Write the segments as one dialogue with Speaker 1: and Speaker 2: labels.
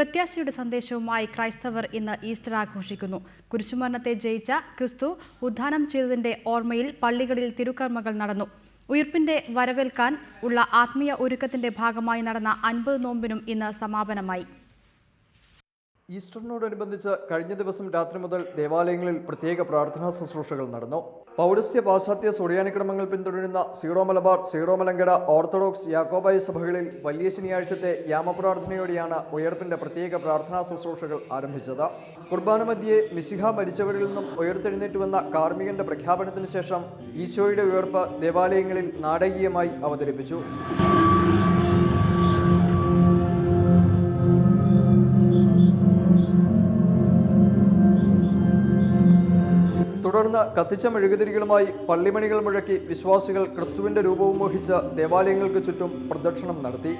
Speaker 1: പ്രത്യാശയുടെ സന്ദേശവുമായി ക്രൈസ്തവർ ഇന്ന് ഈസ്റ്റർ ആഘോഷിക്കുന്നു. കുരിശുമരണത്തെ ജയിച്ച ക്രിസ്തു ഉദ്ധാനം ചെയ്തതിന്റെ ഓർമ്മയിൽ പള്ളികളിൽ തിരുക്കർമ്മകൾ നടന്നു. ഉയർപ്പിന്റെ വരവേൽക്കാൻ ഉള്ള ആത്മീയ ഒരുക്കത്തിന്റെ ഭാഗമായി നടന്ന അൻപത് നോമ്പിനും ഇന്ന് സമാപനമായി.
Speaker 2: ഈസ്റ്ററിനോടനുബന്ധിച്ച് കഴിഞ്ഞ ദിവസം രാത്രി മുതൽ ദേവാലയങ്ങളിൽ പ്രത്യേക പ്രാർത്ഥനാ ശുശ്രൂഷകൾ നടന്നു. പൗരസ്ത്യ പാശ്ചാത്യ സുറിയാനിക്രമങ്ങൾ പിന്തുടരുന്ന Syro Malabar Syro Malankara orthodox Yakobaya സഭകളിൽ വലിയ ശനിയാഴ്ചത്തെ യാമപ്രാർത്ഥനയോടെയാണ് ഉയർപ്പിന്റെ പ്രത്യേക പ്രാർത്ഥനാ ശുശ്രൂഷകൾ ആരംഭിച്ചത്. കുർബാന മധ്യെ മിസിഹ മരിച്ചവരിൽ നിന്നും ഉയർത്തെഴുന്നേറ്റുവെന്ന കാർമികന്റെ പ്രഖ്യാപനത്തിന് ശേഷം ഈശോയുടെ ഉയർപ്പ് ദേവാലയങ്ങളിൽ നാടകീയമായി അവതരിപ്പിച്ചു. തുടർന്ന് കത്തിച്ച മെഴുകുതിരികളുമായി പള്ളിമണികൾ മുഴക്കി വിശ്വാസികൾ ക്രിസ്തുവിന്റെ രൂപവും മോഹിച്ച ദേവാലയങ്ങൾക്ക് ചുറ്റും പ്രദക്ഷിണം നടത്തി.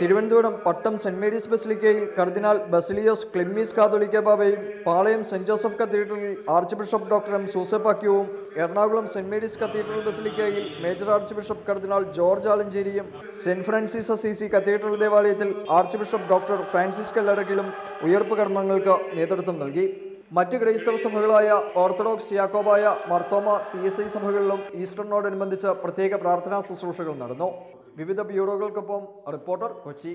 Speaker 2: തിരുവനന്തപുരം പട്ടം സെന്റ് മേരീസ് ബസിലിക്കയിൽ കർദിനാൾ ബസിലിയോസ് ക്ലിമ്മീസ് കാതോലിക്ക ബാബയും പാളയം സെന്റ് ജോസഫ് കത്തീഡ്രലിൽ ആർച്ച് ബിഷപ്പ് ഡോക്ടർ എം സൂസപ്പാക്യവും എറണാകുളം സെന്റ് മേരീസ് കത്തീഡ്രൽ ബസിലിക്കയിൽ major archbishop cardinal George ആലഞ്ചേരിയും സെന്റ് ഫ്രാൻസിസ് അസീസി കത്തീഡ്രൽ ദേവാലയത്തിൽ ആർച്ച് ബിഷപ്പ് ഡോക്ടർ ഫ്രാൻസിസ് കല്ലടക്കിലും ഉയർപ്പ് കർമ്മങ്ങൾക്ക് നേതൃത്വം നൽകി. മറ്റ് ക്രൈസ്തവ സഭകളായ Orthodox Yakobaya Marthoma C S I സഭകളിലും ഈസ്റ്ററിനോടനുബന്ധിച്ച് പ്രത്യേക പ്രാർത്ഥനാ ശുശ്രൂഷകൾ നടന്നു. വിവിധ ബ്യൂറോകൾക്കൊപ്പം റിപ്പോർട്ടർ കൊച്ചി.